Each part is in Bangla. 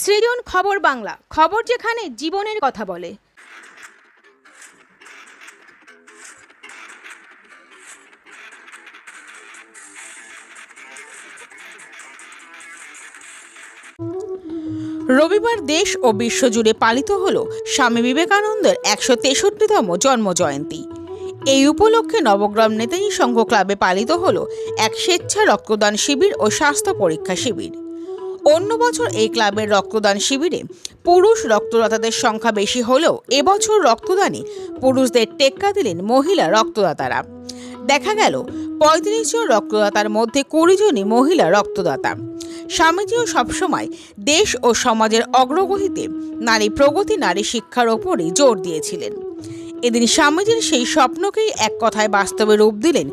সৃজন খবর বাংলা, খবর যেখানে জীবনের কথা বলে। রবিবার দেশ ও বিশ্বজুড়ে পালিত হল স্বামী বিবেকানন্দের একশো তেষট্টিতম জন্মজয়ন্তী। এই উপলক্ষে নবগ্রাম নেতাজি সংঘ ক্লাবে পালিত হল এক স্বেচ্ছা রক্তদান শিবির ও স্বাস্থ্য পরীক্ষা শিবির। অন্য বছর এই ক্লাবের রক্তদান শিবিরে পুরুষ রক্তদাতাদের সংখ্যা বেশি হলেও এবছর রক্তদানে পুরুষদের টেক্কা দিলেন মহিলা রক্তদাতারা। দেখা গেল, পঁয়ত্রিশ জন রক্তদাতার মধ্যে কুড়ি জনই মহিলা রক্তদাতা। স্বামীজিও সবসময় দেশ ও সমাজের অগ্রগতিতে নারী প্রগতি, নারী শিক্ষার ওপরই জোর দিয়েছিলেন। এদিন স্বামীজির সেই স্বপ্নকেই এক কথায় বাস্তবে রূপ দিলেন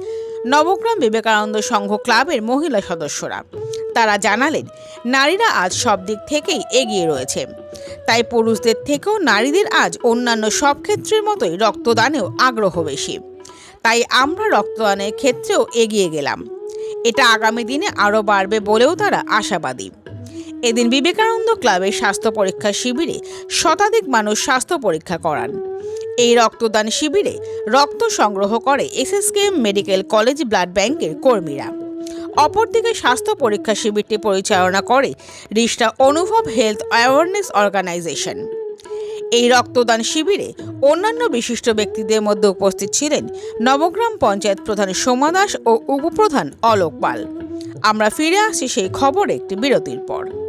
নবগ্রাম বিবেকানন্দ সংঘ ক্লাবের মহিলা সদস্যরা। তারা জানালেন, নারীরা আজ সব দিক থেকেই এগিয়ে রয়েছে। তাই পুরুষদের থেকেও নারীদের আজ অন্যান্য সব ক্ষেত্রের মতোই রক্তদানেও আগ্রহ বেশি। তাই আমরা রক্তদানের ক্ষেত্রেও এগিয়ে গেলাম। এটা আগামী দিনে আরও বাড়বে বলেও তারা আশাবাদী। এদিন বিবেকানন্দ ক্লাবের স্বাস্থ্য পরীক্ষা শিবিরে শতাধিক মানুষ স্বাস্থ্য পরীক্ষা করান। এই রক্তদান শিবিরে রক্ত সংগ্রহ করে এসএসকেএম মেডিকেল কলেজ ব্লাড ব্যাংকের কর্মীরা। অপরদিকে স্বাস্থ্য পরীক্ষা শিবিরটি পরিচালনা করে রিষ্টা অনুভব হেলথ অ্যাওয়ারনেস অর্গানাইজেশন। এই রক্তদান শিবিরে অন্যান্য বিশিষ্ট ব্যক্তিদের মধ্যে উপস্থিত ছিলেন নবগ্রাম পঞ্চায়েত প্রধান সোমা দাস ও উপপ্রধান অলোক পাল। আমরা ফিরে আসি সেই খবর একটি বিরতির পর।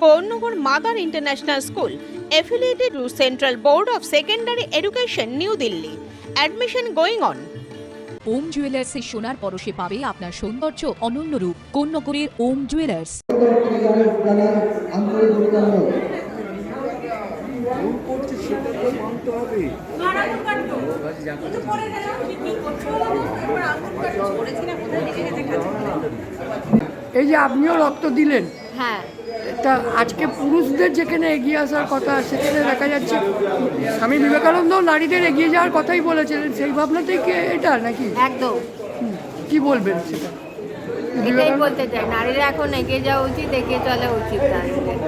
Konnagar mother international school affiliated to Central Board of Secondary Education, New Delhi. Admission going on. Om jewellers জুয়েলার্সের সোনার পরশে পাবে আপনার সৌন্দর্য অনন্য রূপ কন্যগরের ওম জুয়েলার্স এই যে আপনিও রক্ত দিলেন হ্যাঁ তা আজকে পুরুষদের যেখানে এগিয়ে আসার কথা সেখানে দেখা যাচ্ছে স্বামী বিবেকানন্দ নারীদের এগিয়ে যাওয়ার কথাই বলেছিলেন। সেই ভাবনাতেই কি এটা নাকি? একদম। কি বলবেন সেটা? এটাই বলতে চাই নারীরা এখন এগিয়ে যাওয়া উচিত এগিয়ে চলা উচিত নারীদের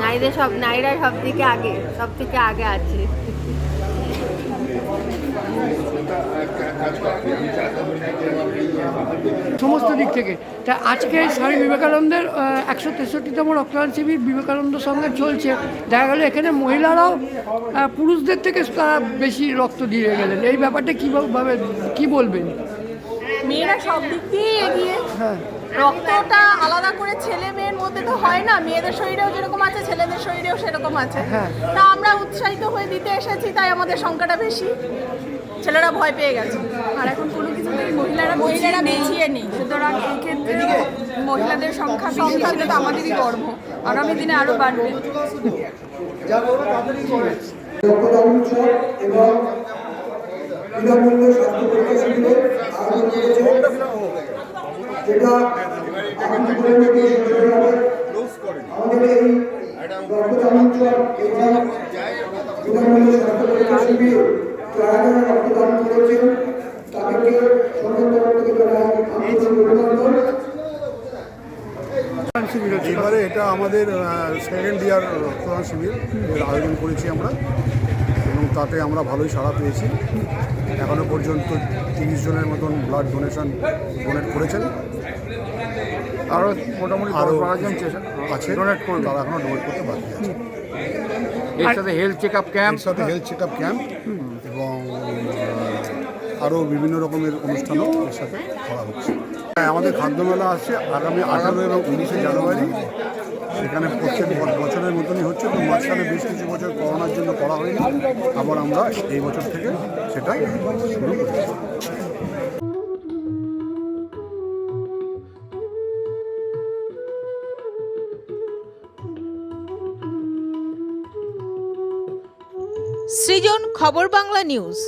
নারীদের সব নারীরা সব দিকে আগে সব থেকে আগে আছে। সমস্ত দিক থেকে। তা আজকে স্বামী বিবেকানন্দের একশো তেষট্টিতম রক্তদান শিবির বিবেকানন্দ সঙ্গে চলছে। দেখা গেল এখানে মহিলারাও পুরুষদের থেকে তারা বেশি রক্ত দিয়ে গেলেন। এই ব্যাপারটা কীভাবে কি বলবেন? মেয়েরা সব দিক দিয়ে এগিয়ে। হ্যাঁ। রক্তটা আলাদা করে ছেলে মেয়ের মধ্যে তো হয় না। মেয়েদের শরীরেও যেরকম আছে ছেলেদের শরীরেও সেরকম আছে। হ্যাঁ। তা আমরা উৎসাহিত হয়ে দিতে এসেছি তাই আমাদের সংখ্যাটা বেশি। ছেলেরা ভয় পেয়ে গেছে। আর এখন কোনো কিছুতেই মহিলারা মহিলারা পিছিয়ে নেই। মহিলাদের সংখ্যা সংখ্যা তো আমাদেরই গর্ব। আগামী দিনে আরও বাড়বে। রক্তদান করেছেন তাদেরকে আন্তরিক অভিনন্দন শিবির হচ্ছে। এবারে এটা আমাদের সেকেন্ড ইয়ার রক্তদান শিবির এর আয়োজন করেছি আমরা। এবং তাতে আমরা ভালোই সাড়া পেয়েছি। এখনও পর্যন্ত তিরিশ জনের মতন ব্লাড ডোনেশন ডোনেট করেছেন। আরও মোটামুটি আরও আছে। ডোনেট করবে তারা এখনও ডোনেট করতে বাকি আছে। এর সাথে হেলথ চেক আপ ক্যাম্প সাথে হেলথ চেক আপ ক্যাম্প আরও বিভিন্ন রকমের অনুষ্ঠানও এর সাথে করা হচ্ছে। হ্যাঁ আমাদের খাদ্য মেলা আসছে আগামী আঠারো এবং উনিশে জানুয়ারি। সেখানে প্রত্যেক বছরের মতনই হচ্ছে, তো মাঝখানে বেশ কিছু বছর করোনার জন্য করা হয়নি। আবার আমরা এই বছর থেকে সেটা শুরু করেছি। সৃজন খবর বাংলা নিউজ।